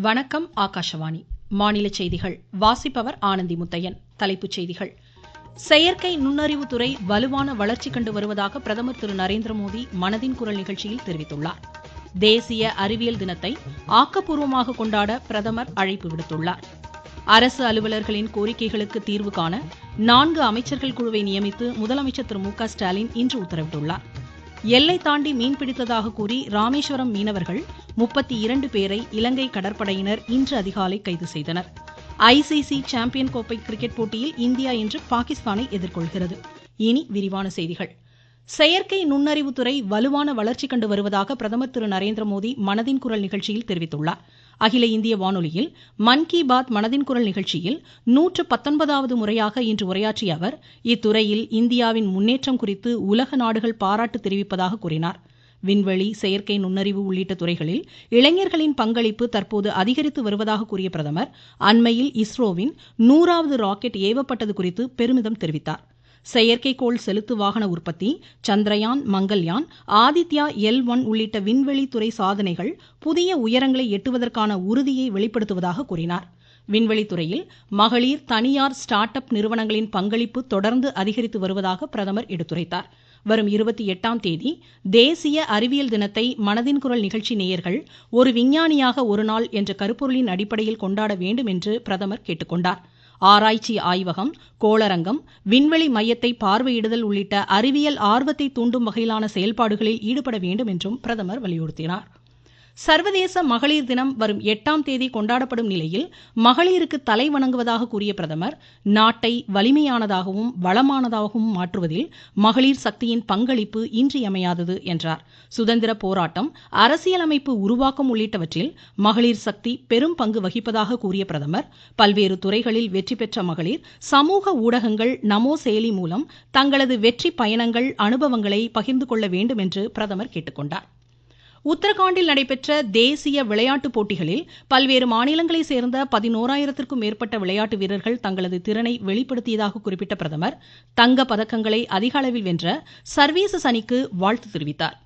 வணக்கம் ஆகாஷவாணி. மாநில செய்திகள். வாசிப்பவர் ஆனந்தி முத்தையன். தலைப்புச் செய்திகள். செயற்கை நுண்ணறிவு துறை வலுவான வளர்ச்சி கண்டு வருவதாக பிரதமர் திரு நரேந்திர மோடி மனதின் குரல் நிகழ்ச்சியில் தெரிவித்துள்ளார். தேசிய அறிவியல் தினத்தை ஆக்கப்பூர்வமாக கொண்டாட பிரதமர் அழைப்பு விடுத்துள்ளார். அரசு அலுவலர்களின் கோரிக்கைகளுக்கு தீர்வு காண நான்கு அமைச்சர்கள் குழுவை நியமித்து முதலமைச்சர் திரு மு க ஸ்டாலின் இன்று உத்தரவிட்டுள்ளார். எல்லை தாண்டி மீன்பிடித்ததாக கூறி ராமேஸ்வரம் மீனவர்கள் முப்பத்தி இரண்டு பேரை இலங்கை கடற்படையினர் இன்று அதிகாலை கைது செய்தனர். ஐசிசி சாம்பியன் கோப்பை கிரிக்கெட் போட்டியில் இந்தியா இன்று பாகிஸ்தானை எதிர்கொள்கிறது. இனி விரிவான செய்திகள். செயற்கை நுண்ணறிவுத்துறை வலுவான வளர்ச்சி கண்டு வருவதாக பிரதமர் திரு நரேந்திர மோடி மனதின் குரல் நிகழ்ச்சியில் தெரிவித்துள்ளார். அகில இந்திய வானொலியில் மன் கி பாத் மனதின் குரல் நிகழ்ச்சியில் நூற்று பத்தொன்பதாவது முறையாக இன்று உரையாற்றிய அவர் இத்துறையில் இந்தியாவின் முன்னேற்றம் குறித்து உலக நாடுகள் பாராட்டு தெரிவிப்பதாக கூறினார். விண்வெளி செயற்கை நுண்ணறிவு உள்ளிட்ட துறைகளில் இளைஞர்களின் பங்களிப்பு தற்போது அதிகரித்து வருவதாக கூறிய பிரதமர் அண்மையில் இஸ்ரோவின் நூறாவது ராக்கெட் ஏவப்பட்டது குறித்து பெருமிதம் தெரிவித்தார். செயற்கைக்கோள் செலுத்து வாகன உற்பத்தி சந்திரயான் மங்கள்யான் ஆதித்யா எல் ஒன் உள்ளிட்ட விண்வெளி துறை சாதனைகள் புதிய உயரங்களை எட்டுவதற்கான உறுதியை வெளிப்படுத்துவதாக கூறினார். விண்வெளித்துறையில் மகளிர் தனியார் ஸ்டார்ட் அப் நிறுவனங்களின் பங்களிப்பு தொடர்ந்து அதிகரித்து வருவதாக பிரதமர் எடுத்துரைத்தார். வரும் இருபத்தி எட்டாம் தேதி தேசிய அறிவியல் தினத்தை மனதின் குரல் நிகழ்ச்சி நேயர்கள் ஒரு விஞ்ஞானியாக ஒரு நாள் என்ற கருப்பொருளின் அடிப்படையில் கொண்டாட வேண்டும் என்று பிரதமர் கேட்டுக்கொண்டார். ஆராய்ச்சி ஆய்வகம் கோளரங்கம் விண்வெளி மையத்தை பார்வையிடுதல் உள்ளிட்ட அறிவியல் ஆர்வத்தை தூண்டும் வகையிலான செயல்பாடுகளில் ஈடுபட வேண்டும் என்றும் பிரதமர் வலியுறுத்தினார். சர்வதேச மகளிர் தினம் வரும் எட்டாம் தேதி கொண்டாடப்படும் நிலையில் மகளிருக்கு தலை வணங்குவதாக கூறிய பிரதமர் நாட்டை வலிமையானதாகவும் வளமானதாகவும் மாற்றுவதில் மகளிர் சக்தியின் பங்களிப்பு இன்றியமையாதது என்றார். சுதந்திர போராட்டம் அரசியலமைப்பு உருவாக்கம் உள்ளிட்டவற்றில் மகளிர் சக்தி பெரும் பங்கு வகிப்பதாக கூறிய பிரதமர் பல்வேறு துறைகளில் வெற்றி பெற்ற மகளிர் சமூக ஊடகங்கள் நமோ செயலி மூலம் தங்களது வெற்றி பயணங்கள் அனுபவங்களை பகிர்ந்து கொள்ள வேண்டும் என்று பிரதமர் கேட்டுக்கொண்டார். உத்தரகாண்டில் நடைபெற்ற தேசிய விளையாட்டுப் போட்டிகளில் பல்வேறு மாநிலங்களைச் சேர்ந்த பதினோராயிரத்திற்கும் மேற்பட்ட விளையாட்டு வீரர்கள் தங்களது திறனை வெளிப்படுத்தியதாக குறிப்பிட்ட பிரதமர் தங்க பதக்கங்களை அதிக அளவில் வென்ற சர்வீசஸ் அணிக்கு வாழ்த்து தெரிவித்தார்.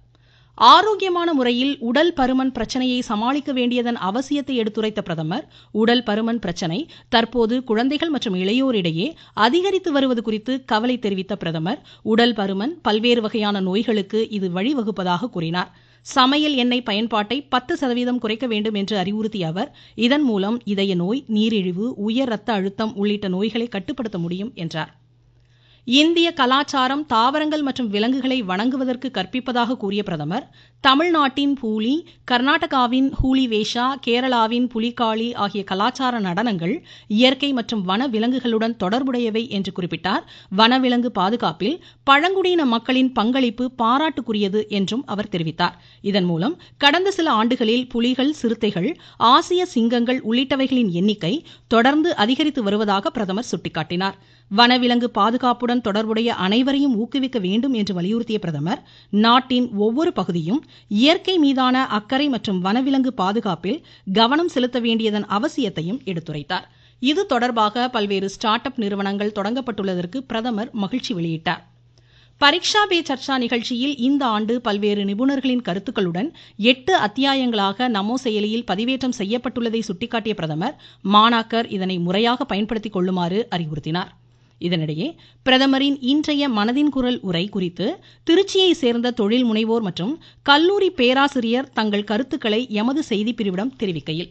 ஆரோக்கியமான முறையில் உடல் பருமன் பிரச்சனையை சமாளிக்க வேண்டியதன் அவசியத்தை எடுத்துரைத்த பிரதமர் உடல் பருமன் பிரச்சனை தற்போது குழந்தைகள் மற்றும் இளையோரிடையே அதிகரித்து வருவது குறித்து கவலை தெரிவித்த பிரதமர் உடல் பருமன் பல்வேறு வகையான நோய்களுக்கு இது வழிவகுப்பதாக கூறினார். சமையல் எண்ணெய் பயன்பாட்டை பத்து சதவீதம் குறைக்க வேண்டும் என்று அறிவுறுத்திய அவர் இதன் மூலம் இதய நோய் நீரிழிவு உயர் ரத்த அழுத்தம் உள்ளிட்ட நோய்களை கட்டுப்படுத்த முடியும் என்றார். இந்திய கலாச்சாரம் தாவரங்கள் மற்றும் விலங்குகளை வணங்குவதற்கு கற்பிப்பதாக கூறிய பிரதமர் தமிழ்நாட்டின் பூலி கர்நாடகாவின் ஹூலி வேஷா கேரளாவின் புலிகாளி ஆகிய கலாச்சார நடனங்கள் இயற்கை மற்றும் வன விலங்குகளுடன் தொடர்புடையவை என்று குறிப்பிட்டார். வனவிலங்கு பாதுகாப்பில் பழங்குடியின மக்களின் பங்களிப்பு பாராட்டுக்குரியது என்றும் அவர் தெரிவித்தார். இதன் மூலம் கடந்த சில ஆண்டுகளில் புலிகள் சிறுத்தைகள் ஆசிய சிங்கங்கள் உள்ளிட்டவைகளின் எண்ணிக்கை தொடர்ந்து அதிகரித்து வருவதாக பிரதமர் சுட்டிக்காட்டினார். வனவிலங்கு பாதுகாப்புடன் தொடர்புடைய அனைவரையும் ஊக்குவிக்க வேண்டும் என்று வலியுறுத்திய பிரதமர் நாட்டின் ஒவ்வொரு பகுதியும் இயற்கை மீதான அக்கறை மற்றும் வனவிலங்கு பாதுகாப்பில் கவனம் செலுத்த வேண்டியதன் அவசியத்தையும் எடுத்துரைத்தார். இது தொடர்பாக பல்வேறு ஸ்டார்ட் அப் நிறுவனங்கள் தொடங்கப்பட்டுள்ளதற்கு பிரதமர் மகிழ்ச்சி வெளியிட்டார். பரீட்சா பே சர்ச்சா நிகழ்ச்சியில் இந்த ஆண்டு பல்வேறு நிபுணர்களின் கருத்துக்களுடன் எட்டு அத்தியாயங்களாக நமோ செயலியில் பதிவேற்றம் செய்யப்பட்டுள்ளதை சுட்டிக்காட்டிய பிரதமர் மாணாக்கர் இதனை முறையாக பயன்படுத்திக் கொள்ளுமாறு அறிவுறுத்தினார். இதனிடையே பிரதமரின் இன்றைய மனதின் குரல் உரை குறித்து திருச்சியை சேர்ந்த தொழில் முனைவோர் மற்றும் கல்லூரி பேராசிரியர் தங்கள் கருத்துக்களை எமது செய்திப்பிரிவிடம் தெரிவிக்கையில்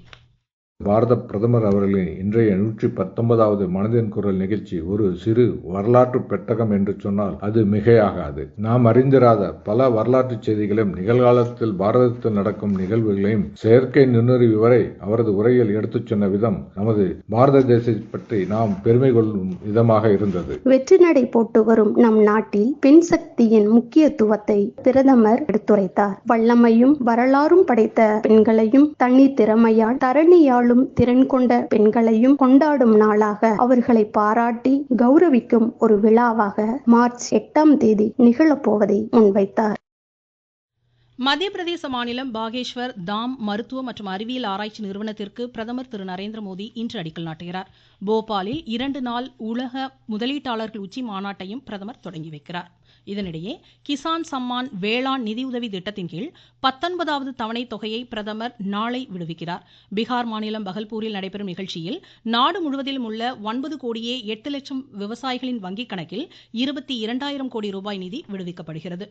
பாரத பிரதமர் அவர்களின் இன்றைய நூற்றி பத்தொன்பதாவது மனதின் குரல் நிகழ்ச்சி ஒரு சிறு வரலாற்று பெட்டகம் என்று சொன்னால் அது மிகையாகாது. நாம் அறிந்திராத பல வரலாற்று செய்திகளையும் நிகழ்காலத்தில் பாரதத்தில் நடக்கும் நிகழ்வுகளையும் செயற்கை நுண்ணறிவு வரை அவரது உரையில் எடுத்துச் சொன்ன விதம் நமது பாரத தேசத்தை பற்றி நாம் பெருமை கொள்ளும் விதமாக இருந்தது. வெற்றி நடை போட்டு வரும் நம் நாட்டில் பெண் சக்தியின் முக்கியத்துவத்தை பிரதமர் எடுத்துரைத்தார். வல்லமையும் வரலாறும் படைத்த பெண்களையும் தனி திறமையால் தரணியால் ஆற்றலும் திறன் கொண்ட பெண்களையும் கொண்டாடும் நாளாக அவர்களை பாராட்டி கௌரவிக்கும் ஒரு விழாவாக மார்ச் எட்டாம் தேதி நிகழப்போவதை முன்வைத்தார். மத்திய பிரதேச மாநிலம் பாகேஷ்வர் தாம் மருத்துவ மற்றும் அறிவியல் ஆராய்ச்சி நிறுவனத்திற்கு பிரதமர் திரு. நரேந்திர மோடி இன்று அடிக்கல் நாட்டுகிறார். போபாலில் இரண்டு நாள் உலக முதலீட்டாளர்கள் உச்சி மாநாட்டையும் பிரதமர் தொடங்கி வைக்கிறார். இதனிடையே கிசான் சம்மான் வேளாண் நிதியுதவி திட்டத்தின் கீழ் பத்தொன்பதாவது தவணை தொகையை பிரதமர் நாளை விடுவிக்கிறார். பீகார் மாநிலம் பகல்பூரில் நடைபெறும் நிகழ்ச்சியில் நாடு முழுவதிலும் உள்ள ஒன்பது கோடியே எட்டு லட்சம் விவசாயிகளின் வங்கிக் கணக்கில் இருபத்தி இரண்டாயிரம் கோடி ரூபாய் நிதி விடுவிக்கப்படுகிறது.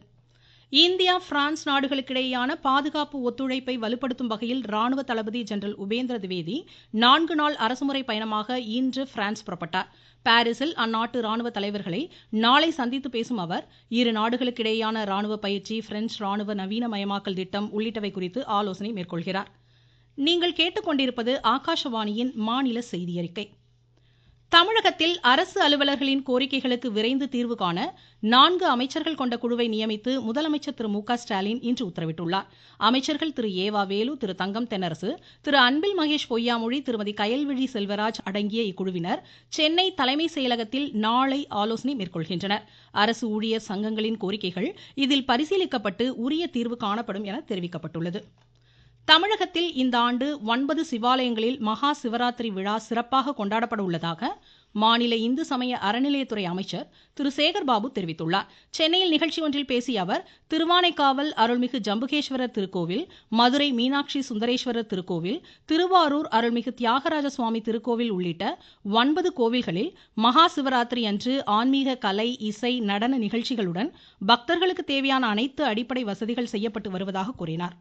இந்தியா பிரான்ஸ் நாடுகளுக்கிடையேயான பாதுகாப்பு ஒத்துழைப்பை வலுப்படுத்தும் வகையில் ராணுவ தளபதி ஜெனரல் உபேந்திர திவேதி நான்கு நாள் அரசுமுறை பயணமாக இன்று பிரான்ஸ் புறப்பட்டார். பாரிஸில் அந்நாட்டு ராணுவ தலைவர்களை நாளை சந்தித்து பேசும் அவர் இரு நாடுகளுக்கிடையேயான ராணுவ பயிற்சி பிரெஞ்சு ராணுவ நவீனமயமாக்கல் திட்டம் உள்ளிட்டவை குறித்து ஆலோசனை மேற்கொள்கிறார். தமிழகத்தில் அரசு அலுவலர்களின் கோரிக்கைகளுக்கு விரைந்து தீர்வு காண நான்கு அமைச்சர்கள் கொண்ட குழுவை நியமித்து முதலமைச்சர் திரு மு க ஸ்டாலின் இன்று உத்தரவிட்டுள்ளார். அமைச்சர்கள் திரு ஏவா வேலு திரு தங்கம் தென்னரசு திரு அன்பில் மகேஷ் பொய்யாமொழி திருமதி கயல்விழி செல்வராஜ் அடங்கிய இக்குழுவினர் சென்னை தலைமை செயலகத்தில் நாளை ஆலோசனை மேற்கொள்கின்றனர். அரசு ஊழியர் சங்கங்களின் கோரிக்கைகள் இதில் பரிசீலிக்கப்பட்டு உரிய தீர்வு காணப்படும் என தெரிவிக்கப்பட்டுள்ளது. தமிழகத்தில் இந்த ஆண்டு ஒன்பது சிவாலயங்களில் மகா சிவராத்திரி விழா சிறப்பாக கொண்டாடப்பட உள்ளதாக மாநில இந்து சமய அறநிலையத்துறை அமைச்சர் திரு சேகர்பாபு தெரிவித்துள்ளார். சென்னையில் நிகழ்ச்சி ஒன்றில் பேசிய அவர் திருவானைக்காவல் அருள்மிகு ஜம்புகேஸ்வரர் திருக்கோவில் மதுரை மீனாட்சி சுந்தரேஸ்வரர் திருக்கோவில் திருவாரூர் அருள்மிகு தியாகராஜ சுவாமி திருக்கோவில் உள்ளிட்ட ஒன்பது கோவில்களில் மகா சிவராத்திரி அன்று ஆன்மீக கலை இசை நடன நிகழ்ச்சிகளுடன் பக்தர்களுக்கு தேவையான அனைத்து அடிப்படை வசதிகள் செய்யப்பட்டு வருவதாக கூறினார்.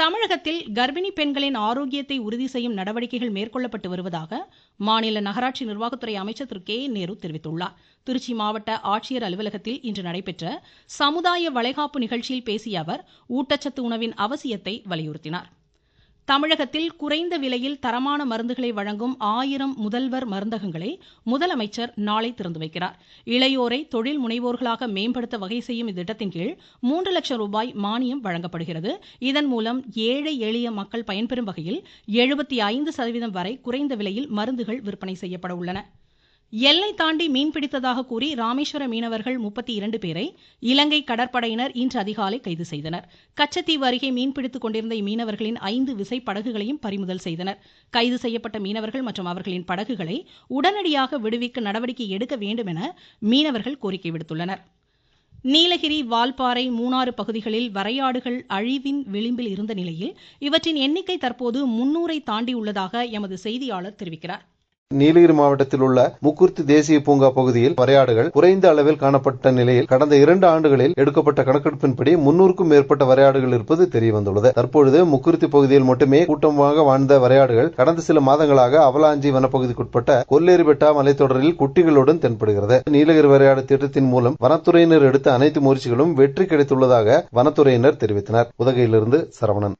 தமிழகத்தில் கர்ப்பிணி பெண்களின் ஆரோக்கியத்தை உறுதி செய்யும் நடவடிக்கைகள் மேற்கொள்ளப்பட்டு வருவதாக மாநில நகராட்சி நிர்வாகத்துறை அமைச்சர் திரு. கே. நேரு தெரிவித்துள்ளார். திருச்சி மாவட்ட ஆட்சியர் அலுவலகத்தில் இன்று நடைபெற்ற சமுதாய வளைகாப்பு நிகழ்ச்சியில் பேசிய அவர் ஊட்டச்சத்து உணவின் அவசியத்தை வலியுறுத்தினார். தமிழகத்தில் குறைந்த விலையில் தரமான மருந்துகளை வழங்கும் ஆயிரம் முதல்வர் மருந்தகங்களை முதலமைச்சர் நாளை திறந்து வைக்கிறார். இளையோரை தொழில் முனைவோர்களாக மேம்படுத்த வகை செய்யும் இத்திட்டத்தின் கீழ் மூன்று லட்சம் ரூபாய் மானியம் வழங்கப்படுகிறது. இதன் மூலம் ஏழை எளிய மக்கள் பயன்பெறும் வகையில் எழுபத்தி ஐந்து சதவீதம் வரை குறைந்த விலையில் மருந்துகள் விற்பனை செய்யப்பட உள்ளன. எல்லை தாண்டி மீன்பிடித்ததாக கூறி ராமேஸ்வர மீனவர்கள் முப்பத்தி இரண்டு பேரை இலங்கை கடற்படையினர் இன்று அதிகாலை கைது செய்தனர். கச்சத்தீவு அருகே மீன்பிடித்துக் கொண்டிருந்த இம்மீனவர்களின் ஐந்து விசை படகுகளையும் பறிமுதல் செய்தனர். கைது செய்யப்பட்ட மீனவர்கள் மற்றும் அவர்களின் படகுகளை உடனடியாக விடுவிக்க நடவடிக்கை எடுக்க வேண்டும் என மீனவர்கள் கோரிக்கை விடுத்துள்ளனர். நீலகிரி வால்பாறை மூணாறு பகுதிகளில் வரையாடுகள் அழிவின் விளிம்பில் இருந்த நிலையில் இவற்றின் எண்ணிக்கை தற்போது முன்னூரை தாண்டியுள்ளதாக எமது செய்தியாளர் தெரிவிக்கிறார். நீலகிரி மாவட்டத்தில் உள்ள முக்குர்த்தி தேசிய பூங்கா பகுதியில் வரையாடுகள் குறைந்த அளவில் காணப்பட்ட நிலையில் கடந்த இரண்டு ஆண்டுகளில் எடுக்கப்பட்ட கணக்கெடுப்பின்படி முன்னூறுக்கும் மேற்பட்ட வரையாடுகள் இருப்பது தெரியவந்துள்ளது. தற்பொழுது முக்குர்த்தி பகுதியில் மட்டுமே கூட்டமாக வாழ்ந்த வரையாடுகள் கடந்த சில மாதங்களாக அவலாஞ்சி வனப்பகுதிக்குட்பட்ட கொல்லேரிபெட்டா மலைத்தொடரில் குட்டிகளுடன் தென்படுகிறது. நீலகிரி வரையாடு திட்டத்தின் மூலம் வனத்துறையினர் எடுத்த அனைத்து முயற்சிகளும் வெற்றி கிடைத்துள்ளதாக வனத்துறையினர் தெரிவித்தனர். உதகையிலிருந்து சரவணன்.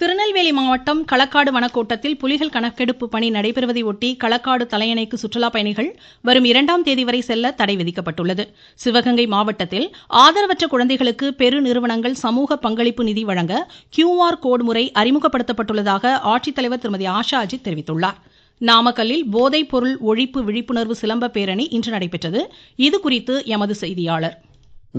திருநெல்வேலி மாவட்டம் களக்காடு வனக்கோட்டத்தில் புலிகள் கணக்கெடுப்பு பணி நடைபெறுவதை ஒட்டி களக்காடு தலையணைக்கு சுற்றுலா பயணிகள் வரும் இரண்டாம் தேதி வரை செல்ல தடை விதிக்கப்பட்டுள்ளது. சிவகங்கை மாவட்டத்தில் ஆதரவற்ற குழந்தைகளுக்கு பெரு நிறுவனங்கள் சமூக பங்களிப்பு நிதி வழங்க கியூஆர் கோடு முறை அறிமுகப்படுத்தப்பட்டுள்ளதாக ஆட்சித்தலைவர் திருமதி ஆஷா அஜித் தெரிவித்துள்ளார். நாமக்கல்லில் போதைப் பொருள் ஒழிப்பு விழிப்புணர்வு சிலம்ப பேரணி இன்று நடைபெற்றது. இதுகுறித்து எமது செய்தியாளர்.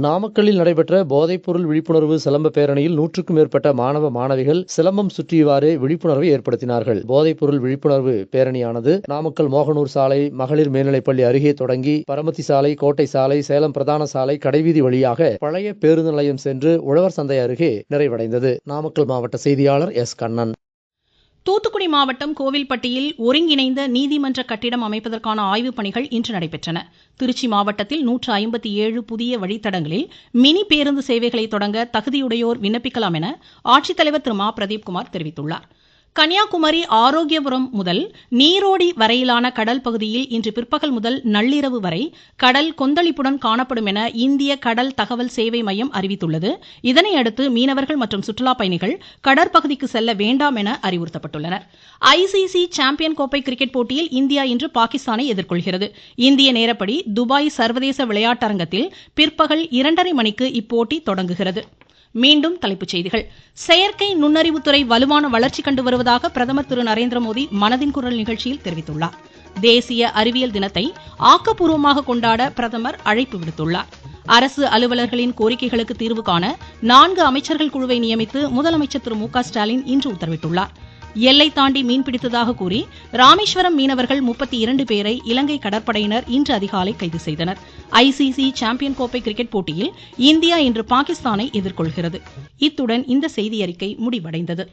நாமக்கல்லில் நடைபெற்ற போதைப்பொருள் விழிப்புணர்வு சிலம்ப பேரணியில் நூற்றுக்கும் மேற்பட்ட மாணவ மாணவிகள் சிலம்பம் சுற்றியவாறு விழிப்புணர்வை ஏற்படுத்தினார்கள். போதைப்பொருள் விழிப்புணர்வு பேரணியானது நாமக்கல் மோகனூர் சாலை மகளிர் மேல்நிலைப்பள்ளி அருகே தொடங்கி பரமத்தி சாலை கோட்டை சாலை சேலம் பிரதான சாலை கடைவீதி வழியாக பழைய பேருந்து நிலையம் சென்று உழவர் சந்தை அருகே நிறைவடைந்தது. நாமக்கல் மாவட்ட செய்தியாளர் எஸ். கண்ணன். தூத்துக்குடி மாவட்டம் கோவில்பட்டியில் ஒருங்கிணைந்த நீதிமன்ற கட்டிடம் அமைப்பதற்கான ஆய்வுப் பணிகள் இன்று நடைபெற்றன. திருச்சி மாவட்டத்தில் நூற்று ஐம்பத்தி ஏழு புதிய வழித்தடங்களில் மினி பேருந்து சேவைகளை தொடங்க தகுதியுடையோர் விண்ணப்பிக்கலாம் என ஆட்சித்தலைவர் திரு. மா. பிரதீப்குமார் தெரிவித்துள்ளார். கன்னியாகுமரி ஆரோக்கியபுரம் முதல் நீரோடி வரையிலான கடல் பகுதியில் இன்று பிற்பகல் முதல் நள்ளிரவு வரை கடல் கொந்தளிப்புடன் காணப்படும் என இந்திய கடல் தகவல் சேவை மையம் அறிவித்துள்ளது. இதனையடுத்து மீனவர்கள் மற்றும் சுற்றுலா பயணிகள் கடற்பகுதிக்கு செல்ல வேண்டாம் என அறிவுறுத்தப்பட்டுள்ளனர். ஐசிசி சாம்பியன் கோப்பை கிரிக்கெட் போட்டியில் இந்தியா இன்று பாகிஸ்தானை எதிர்கொள்கிறது. இந்திய நேரப்படி துபாய் சர்வதேச விளையாட்டரங்கத்தில் பிற்பகல் இரண்டரை மணிக்கு இப்போட்டி தொடங்குகிறது. மீண்டும் தலைப்புச் செய்திகள். செயற்கை நுண்ணறிவுத்துறை வலுவான வளர்ச்சி கண்டு வருவதாக பிரதமர் திரு நரேந்திர மோடி மனதின் குரல் நிகழ்ச்சியில் தெரிவித்துள்ளார். தேசிய அறிவியல் தினத்தை ஆக்கப்பூர்வமாக கொண்டாட பிரதமர் அழைப்பு விடுத்துள்ளார். அரசு அலுவலர்களின் கோரிக்கைகளுக்கு தீர்வு காண நான்கு அமைச்சர்கள் குழுவை நியமித்து முதலமைச்சர் திரு மு க ஸ்டாலின் இன்று உத்தரவிட்டுள்ளார். எல்லை தாண்டி மீன்பிடித்ததாக கூறி ராமேஸ்வரம் மீனவர்கள் முப்பத்தி இரண்டு பேரை இலங்கை கடற்படையினர் இன்று அதிகாலை கைது செய்தனர். ஐசிசி சாம்பியன் கோப்பை கிரிக்கெட் போட்டியில் இந்தியா இன்று பாகிஸ்தானை எதிர்கொள்கிறது. இத்துடன் இந்த செய்தியறிக்கை முடிவடைந்தது.